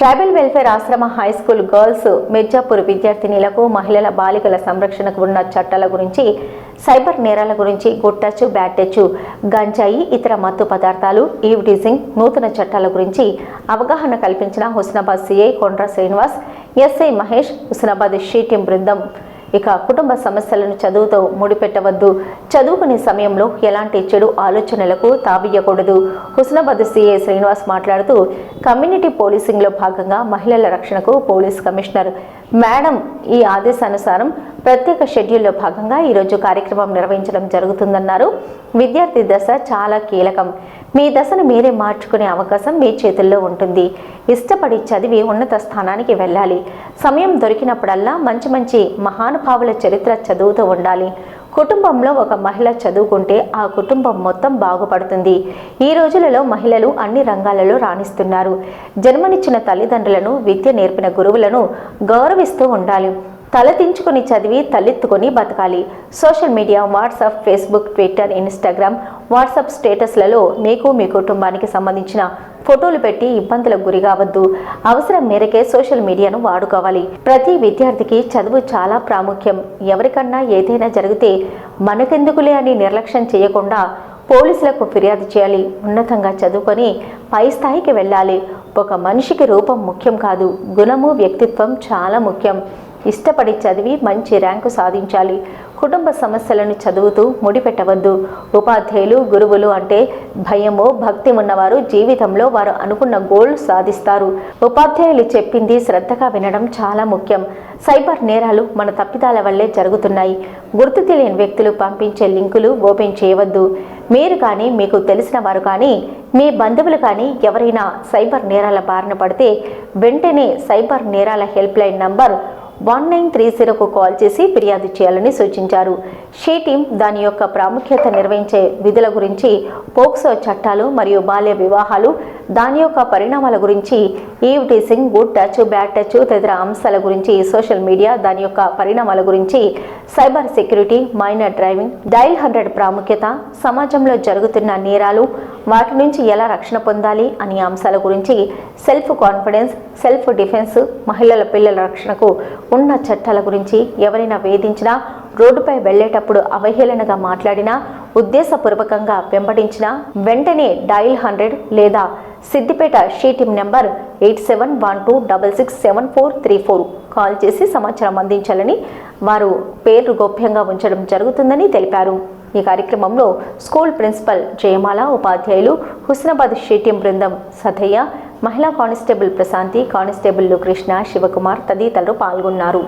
Tribal welfare Ashram high school girls Mirzapur విద్యార్థినిలకు మహిళల బాలికల సంరక్షణకు ఉన్న చట్టాల గురించి సైబర్ నేరాల గురించి గుడ్ టచ్ బ్యాడ్ టచ్ గంజాయి ఇతర మత్తు పదార్థాలు ఈవ్టీజింగ్ నూతన చట్టాల గురించి అవగాహన కల్పించిన Husnabad CI Kondra Srinivas SI Mahesh Husnabad she team బృందం ఇక కుటుంబ సమస్యలను చదువుతో ముడిపెట్టవద్దు. చదువుకునే సమయంలో ఎలాంటి చెడు ఆలోచనలకు తావియ్యకూడదు. హుస్నాబాద్ సిఐ శ్రీనివాస్ మాట్లాడుతూ కమ్యూనిటీ పోలీసింగ్లో భాగంగా మహిళల రక్షణకు పోలీస్ కమిషనర్ మేడం ఈ ఆదేశానుసారం ప్రత్యేక షెడ్యూల్లో భాగంగా ఈరోజు కార్యక్రమం నిర్వహించడం జరుగుతుందన్నారు. విద్యార్థి దశ చాలా కీలకం. మీ దశను మీరే మార్చుకునే అవకాశం మీ చేతుల్లో ఉంటుంది. ఇష్టపడి చదివి ఉన్నత స్థానానికి వెళ్ళాలి. సమయం దొరికినప్పుడల్లా మంచి మంచి మహానుభావుల చరిత్ర చదువుతూ ఉండాలి. కుటుంబంలో ఒక మహిళ చదువుకుంటే ఆ కుటుంబం మొత్తం బాగుపడుతుంది. ఈ రోజులలో మహిళలు అన్ని రంగాలలో రాణిస్తున్నారు. జన్మనిచ్చిన తల్లిదండ్రులను విద్య నేర్పిన గురువులను గౌరవిస్తూ ఉండాలి. తలదించుకొని చదివి తలెత్తుకొని బతకాలి. Social media WhatsApp Facebook Twitter Instagram WhatsApp స్టేటస్లలో మీకు మీ కుటుంబానికి సంబంధించిన ఫోటోలు పెట్టి ఇబ్బందులకు గురి కావద్దు. అవసరం మేరకే సోషల్ మీడియాను వాడుకోవాలి. ప్రతి విద్యార్థికి చదువు చాలా ప్రాముఖ్యం. ఎవరికన్నా ఏదైనా జరిగితే మనకెందుకులే అని నిర్లక్ష్యం చేయకుండా పోలీసులకు ఫిర్యాదు చేయాలి. ఉన్నతంగా చదువుకొని పై స్థాయికి వెళ్ళాలి. ఒక మనిషికి రూపం ముఖ్యం కాదు. గుణము వ్యక్తిత్వం చాలా ముఖ్యం. ఇష్టపడి చదివి మంచి ర్యాంకు సాధించాలి. కుటుంబ సమస్యలను చదువుతూ ముడిపెట్టవద్దు. ఉపాధ్యాయులు గురువులు అంటే భయము భక్తి ఉన్నవారు జీవితంలో వారు అనుకున్న గోల్ సాధిస్తారు. ఉపాధ్యాయులు చెప్పింది శ్రద్ధగా వినడం చాలా ముఖ్యం. సైబర్ నేరాలు మన తప్పిదాల వల్లే జరుగుతున్నాయి. గుర్తు తెలియని వ్యక్తులు పంపించే లింకులు ఓపెన్ చేయవద్దు. మీరు కానీ మీకు తెలిసిన వారు కానీ మీ బంధువులు కానీ ఎవరైనా సైబర్ నేరాల బారిన పడితే వెంటనే సైబర్ నేరాల helpline number one nine three జీరోకు call చేసి ఫిర్యాదు చేయాలని సూచించారు. షీ టీం దాని యొక్క ప్రాముఖ్యత నిర్వహించే విధుల గురించి పోక్సో చట్టాలు మరియు బాల్య వివాహాలు దాని యొక్క పరిణామాల గురించి eve teasing good touch bad touch తదితర అంశాల గురించి సోషల్ మీడియా దాని యొక్క పరిణామాల గురించి cyber security minor driving dial hundred ప్రాముఖ్యత సమాజంలో జరుగుతున్న నేరాలు వాటి నుంచి ఎలా రక్షణ పొందాలి అనే అంశాల గురించి సెల్ఫ్ కాన్ఫిడెన్స్ సెల్ఫ్ డిఫెన్స్ మహిళల పిల్లల రక్షణకు ఉన్న చట్టాల గురించి ఎవరైనా వేధించినా రోడ్డుపై వెళ్ళేటప్పుడు అవహేళనగా మాట్లాడినా ఉద్దేశపూర్వకంగా వెంబడించినా వెంటనే డైల్ హండ్రెడ్ లేదా Siddipet she team number eight seven one two double six seven four three four call చేసి సమాచారం అందించాలని వారు పేర్లు గోప్యంగా ఉంచడం జరుగుతుందని తెలిపారు. ఈ కార్యక్రమంలో స్కూల్ ప్రిన్సిపల్ జయమాల ఉపాధ్యాయులు హుస్నాబాద్ షేటియం బృందం సథయ్య మహిళా కానిస్టేబుల్ ప్రశాంతి కానిస్టేబుల్ కృష్ణ శివకుమార్ తదితరులు పాల్గొన్నారు.